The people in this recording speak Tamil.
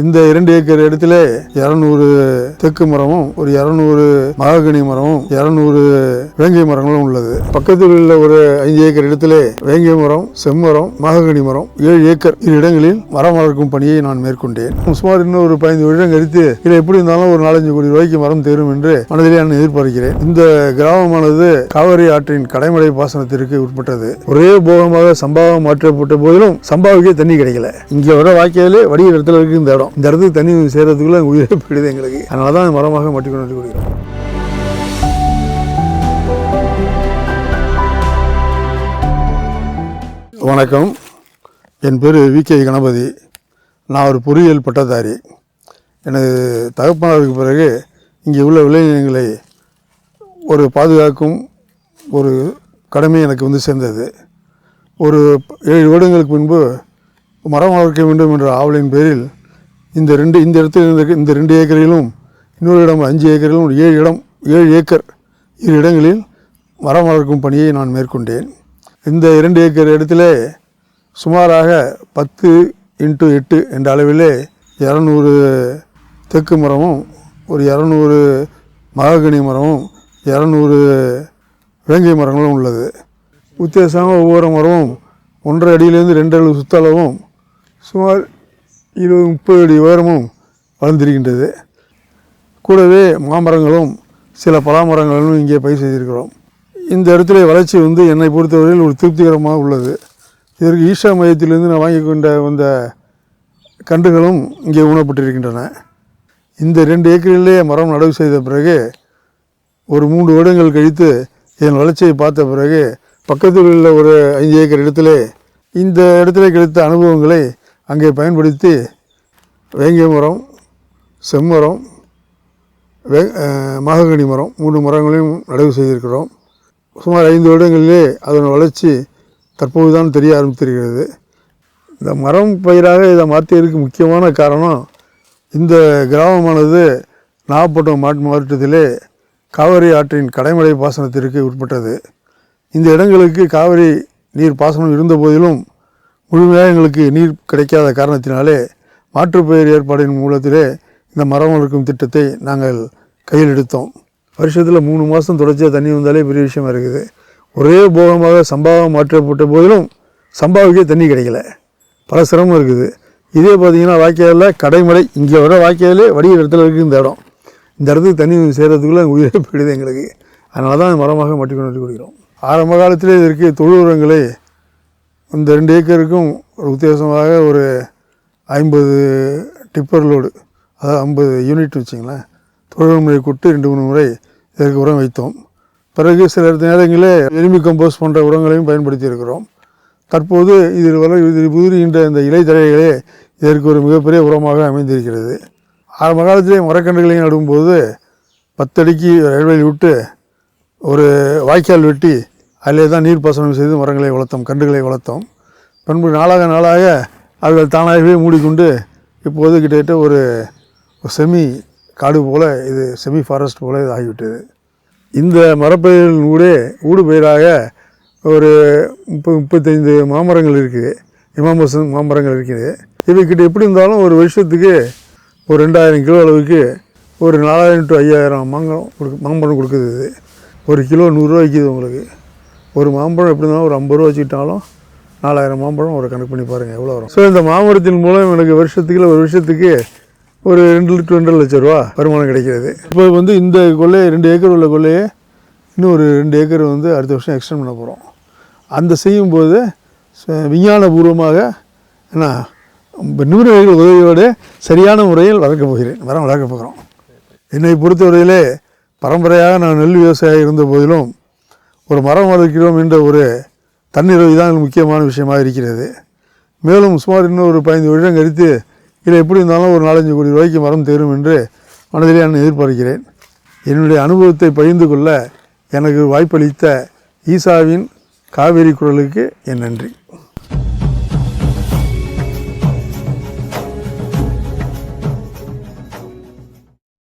இந்த இரண்டு ஏக்கர் இடத்துல இரநூறு தெக்கு மரமும் ஒரு இரநூறு மகாகனி மரமும் இரநூறு வேங்கை மரங்களும் உள்ளது. பக்கத்தில் உள்ள ஒரு ஐந்து ஏக்கர் இடத்துல வேங்கை மரம் செம்மரம் மகாகனி மரம் ஏழு ஏக்கர் இரு இடங்களில் மரம் வளர்க்கும் பணியை நான் மேற்கொண்டேன். சுமார் இன்னும் ஒரு பதினைந்து வருடம் கழித்து இதில் எப்படி இருந்தாலும் ஒரு நாலஞ்சு கோடி ரூபாய்க்கு மரம் தேரும் என்று மனதிலே நான் எதிர்பார்க்கிறேன். இந்த கிராமமானது காவிரி ஆற்றின் கடைமடை பாசனத்திற்கு உட்பட்டது. ஒரே போகமாக சம்பாவம் மாற்றப்பட்ட போதிலும் சம்பாவுக்கே தண்ணி கிடைக்கல. இங்கே வர வாய்க்காலே வடிகிற இடத்துல இருக்கு இந்த இடம். இந்த இடத்துக்கு தண்ணி சேர்றதுக்குள்ள உயிரே போயிடுது எங்களுக்கு. அதனால தான் மரமாக மாட்டிக்கொண்டு வந்து வணக்கம். என் பேர் வி. கே. கணபதி. நான் ஒரு பொறியியல் பட்டதாரி. எனது தகப்பனாருக்கு பிறகு இங்கே உள்ள விளைநிலங்களை ஒரு பாதுகாக்கும் ஒரு கடமை எனக்கு வந்து சேர்ந்தது. ஒரு ஏழு வருடங்களுக்கு முன்பு மரம் வளர்க்க வேண்டும் என்ற ஆவலின் பேரில் இந்த ரெண்டு இந்த இடத்துல இந்த ரெண்டு ஏக்கரிலும் இன்னொரு இடம் அஞ்சு ஏக்கரிலும் ஏழு இடம் ஏழு ஏக்கர் இரு இடங்களில் மரம் வளர்க்கும் பணியை நான் மேற்கொண்டேன். இந்த இரண்டு ஏக்கர் இடத்துல சுமாராக பத்து இன்ட்டு எட்டு என்ற அளவிலே இரநூறு தெக்கு மரமும் ஒரு இரநூறு மகாகனி மரமும் இரநூறு வேங்கை மரங்களும் உள்ளது. உத்தேசமாக ஒவ்வொரு மரமும் ஒன்றரை அடியிலேருந்து ரெண்டு அடி சுத்தளவும் சுமார் இருபது முப்பது அடி உயரமும் வளர்ந்திருக்கின்றது. கூடவே மாமரங்களும் சில பலாமரங்களும் இங்கே பயிர் செய்திருக்கிறோம். இந்த இடத்துல வளர்ச்சி வந்து என்னை பொறுத்தவரையில் ஒரு திருப்திகரமாக உள்ளது. இதற்கு ஈஷா மையத்திலிருந்து நான் வாங்கி கொண்ட வந்த கன்றுகளும் இங்கே ஊனப்பட்டிருக்கின்றன இந்த ரெண்டு ஏக்கரிலே மரம் நடவு செய்த பிறகு ஒரு மூன்று வருடங்கள் கழித்து என் வளர்ச்சியை பார்த்த பிறகு பக்கத்தில் உள்ள ஒரு ஐந்து ஏக்கர் இடத்துல இந்த இடத்துல கிடைத்த அனுபவங்களை அங்கே பயன்படுத்தி வேங்கிய மரம் செம்மரம் வே மாககனி மரம் மூன்று மரங்களையும் நடவு செய்திருக்கிறோம். சுமார் ஐந்து வருடங்களிலே அதன் வளர்ச்சி தற்போது தான் தெரிய ஆரம்பித்திருக்கிறது. இந்த மரம் பயிராக இதை மாற்றியதற்கு முக்கியமான காரணம் இந்த கிராமமானது நாகப்பட்டினம் மாட்டு மாவட்டத்திலே காவிரி ஆற்றின் கடைமடை பாசனத்திற்கு உட்பட்டது. இந்த இடங்களுக்கு காவிரி நீர் பாசனம் இருந்த போதிலும் முழுமையாக எங்களுக்கு நீர் கிடைக்காத காரணத்தினாலே மாற்றுப்பயிர் ஏற்பாடின் மூலத்திலே இந்த மரம் வளர்க்கும் திட்டத்தை நாங்கள் கையில் எடுத்தோம். வருஷத்தில் மூணு மாதம் தொடர்ச்சியாக தண்ணி வந்தாலே பெரிய விஷயமா இருக்குது. ஒரே போகமாக சம்பாவம் மாற்றப்பட்ட போதிலும் சம்பாவுக்கே தண்ணி கிடைக்கல. பல சிரமம் இருக்குது. இதே பார்த்தீங்கன்னா வாய்க்காலில் கடைமடை இங்கே வர வாய்க்காலே வடிகிற இடத்துல இருக்குது இந்த இடம். இந்த இடத்துக்கு தண்ணி சேர்கிறதுக்குள்ளே உயிரே போயிடுது எங்களுக்கு. அதனால தான் மரமாக மாட்டிக்கொண்டு கொடுக்கிறோம். ஆரம்ப காலத்திலே இதற்கு தொழு உரங்களை இந்த ரெண்டு ஏக்கருக்கும் ஒரு வித்தியாசமாக ஒரு ஐம்பது டிப்பர் லோடு அதாவது ஐம்பது யூனிட் வச்சிங்களேன் தொழில் முறை கொட்டு ரெண்டு மூணு முறை இதற்கு உரம் வைத்தோம். பிறகு சில நேரங்களில் எலும்பி கம்போஸ் போன்ற உரங்களையும் பயன்படுத்தி இருக்கிறோம் தற்போது இதில் வர இதில் உதிர்கின்ற இந்த இலைத்தழைகளே இதற்கு ஒரு மிகப்பெரிய உரமாக அமைந்திருக்கிறது. ஆரம்ப காலத்திலே மரக்கன்றுகளையும் நடும்போது பத்தடிக்கு ரயில்வேலி விட்டு ஒரு வாய்க்கால் வெட்டி அதிலே தான் நீர் பாசனம் செய்து மரங்களை வளர்த்தோம் கன்றுகளை வளர்த்தோம். பண்பு நாளாக நாளாக அவர்கள் தானாகவே மூடிக்கொண்டு இப்போது கிட்டத்தட்ட ஒரு செமி காடு போல இது செமி ஃபாரஸ்ட் போல இது ஆகிவிட்டது. இந்த மரப்பயிரின் ஊடே ஊடு பயிராக ஒரு முப்பது முப்பத்தைந்து மாமரங்கள் இருக்குது. இமாமசன் மாமரங்கள் இருக்குது. இவைக்கிட்ட எப்படி இருந்தாலும் ஒரு வருஷத்துக்கு ஒரு ரெண்டாயிரம் கிலோ அளவுக்கு ஒரு நாலாயிரம் டு ஐயாயிரம் மாங்கலம் கொடுக்கு மாம்பழம் கொடுக்குது இது. ஒரு கிலோ நூறுரூவா விற்கிது உங்களுக்கு. ஒரு மாம்பழம் எப்படி இருந்தாலும் ஒரு ஐம்பது ரூபா வச்சுக்கிட்டாலும் நாலாயிரம் மாம்பழம் ஒரு கணக்கு பண்ணி பாருங்கள் எவ்வளோ வரும். ஸோ இந்த மாமரத்தின் மூலம் எனக்கு வருஷத்துக்கு இல்லை ஒரு வருஷத்துக்கு ஒரு ரெண்டு லிட்டர் ரெண்டரை லட்ச ரூபா வருமானம் கிடைக்கிறது. இப்போ வந்து இந்த கொள்ளையை ரெண்டு ஏக்கர் உள்ள கொள்ளையே இன்னும் ஒரு ரெண்டு ஏக்கர் வந்து அடுத்த வருஷம் எக்ஸ்டெண்ட் பண்ண போகிறோம் அந்த செய்யும்போது ச- விஞ்ஞானபூர்வமாக என்ன நிபுணர்கள் உதவியோடு சரியான முறையில் வளர்க்க போகிறேன் வர வளர்க்க போகிறோம். என்னை பொறுத்தவரையிலே பரம்பரையாக நான் நெல் விவசாயி இருந்த போதிலும் ஒரு மரம் வளர்க்கிறோம் என்ற ஒரு தன்னிறைவு தான் முக்கியமான விஷயமாக இருக்கிறது. மேலும் சுமார் இன்னும் ஒரு பதினைந்து வருடம் கழித்து இதில் எப்படி இருந்தாலும் ஒரு நாலஞ்சு கோடி ரூபாய்க்கு மரம் தேரும் என்று மனதிலே நான் எதிர்பார்க்கிறேன். என்னுடைய அனுபவத்தை பகிர்ந்து கொள்ள எனக்கு வாய்ப்பளித்த ஈசாவின் காவேரி குரலுக்கு என் நன்றி.